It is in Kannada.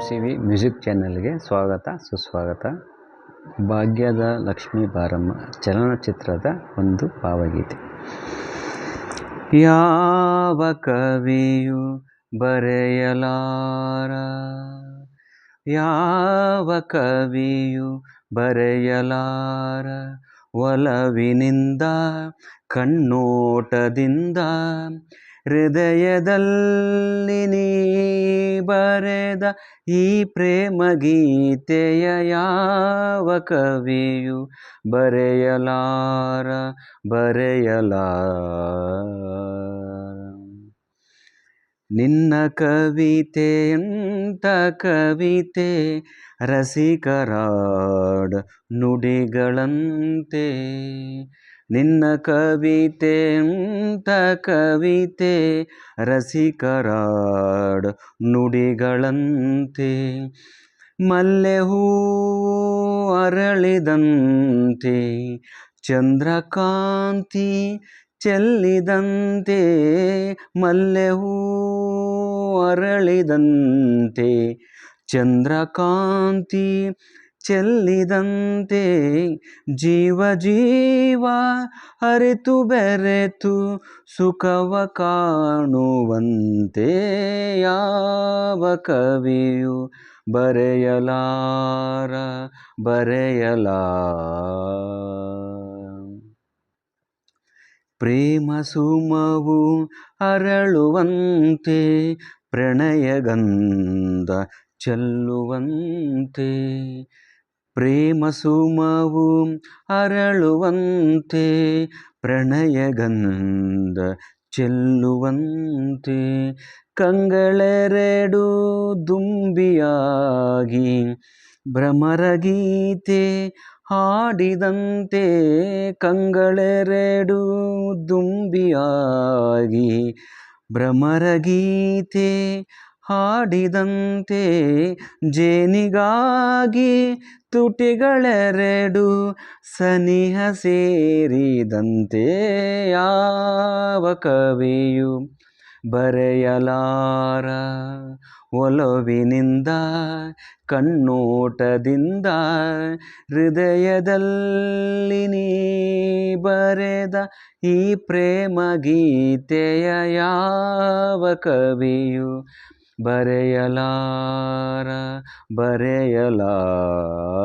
ಸಿ ವಿ ಮ್ಯೂಸಿಕ್ ಚಾನೆಲ್ಗೆ ಸ್ವಾಗತ, ಸುಸ್ವಾಗತ. ಭಾಗ್ಯದ ಲಕ್ಷ್ಮೀ ಬಾರಮ್ಮ ಚಲನಚಿತ್ರದ ಒಂದು ಭಾವಗೀತೆ. ಯಾವ ಕವಿಯು ಬರೆಯಲಾರ? ಯಾವ ಕವಿಯು ಬರೆಯಲಾರ? ಒಲವಿನಿಂದ, ಕಣ್ಣೋಟದಿಂದ ಹೃದಯದಲ್ಲಿ ನೀ ಬರೆದ ಈ ಪ್ರೇಮ ಗೀತೆಯ ಯಾವ ಕವಿಯು? ಬರೆಯಲಾರ ಬರೆಯಲಾರ. ನಿನ್ನ ಕವಿತೆ ಎಂಥ ಕವಿತೆ? ರಸಿಕರಾಡ ನುಡಿಗಳಂತೆ. ನಿನ್ನ ಕವಿತೆ ಎಂಥ ಕವಿತೆ ರಸಿಕರಾಡ್ ನುಡಿಗಳಂತೆ. ಮಲ್ಲೆ ಹೂವು ಅರಳಿದಂತೆ, ಚಂದ್ರಕಾಂತಿ ಚೆಲ್ಲಿದಂತೆ. ಮಲ್ಲೆ ಹೂವು ಅರಳಿದಂತೆ, ಚಂದ್ರಕಾಂತಿ ಚೆಲ್ಲಿದಂತೆ ಜೀವ ಜೀವ ಅರಿತು ಬೆರೆತು ಸುಖವ ಕಾಣುವಂತೆ ಯಾವ ಕವಿಯು ಬರೆಯಲಾರ ಬರೆಯಲಾರ. ಪ್ರೇಮ ಸುಮವು ಅರಳುವಂತೆ, ಪ್ರಣಯಗಂಧ ಚೆಲ್ಲುವಂತೆ ಪ್ರೇಮ ಸುಮವು ಅರಳುವಂತೆ ಪ್ರಣಯಗಂಧ ಚೆಲ್ಲುವಂತೆ ಕಂಗಳೆರಡು ದುಂಬಿಯಾಗಿ ಭ್ರಮರಗೀತೆ ಹಾಡಿದಂತೆ ಕಂಗಳೆರಡು ದುಂಬಿಯಾಗಿ ಭ್ರಮರಗೀತೆ ಹಾಡಿದಂತೆ ಜೇನಿಗಾಗಿ ತುಟಿಗಳೆರಡು ಸನಿಹ ಸೇರಿದಂತೆ ಯಾವ ಕವಿಯು ಬರೆಯಲಾರ? ಒಲವಿನಿಂದ, ಕಣ್ಣೋಟದಿಂದ, ಹೃದಯದಲ್ಲಿ ನೀ ಬರೆದ ಈ ಪ್ರೇಮ ಗೀತೆಯ ಯಾವ ಕವಿಯು ಬರೆಯಲಾರ ಬರೆಯಲಾರ.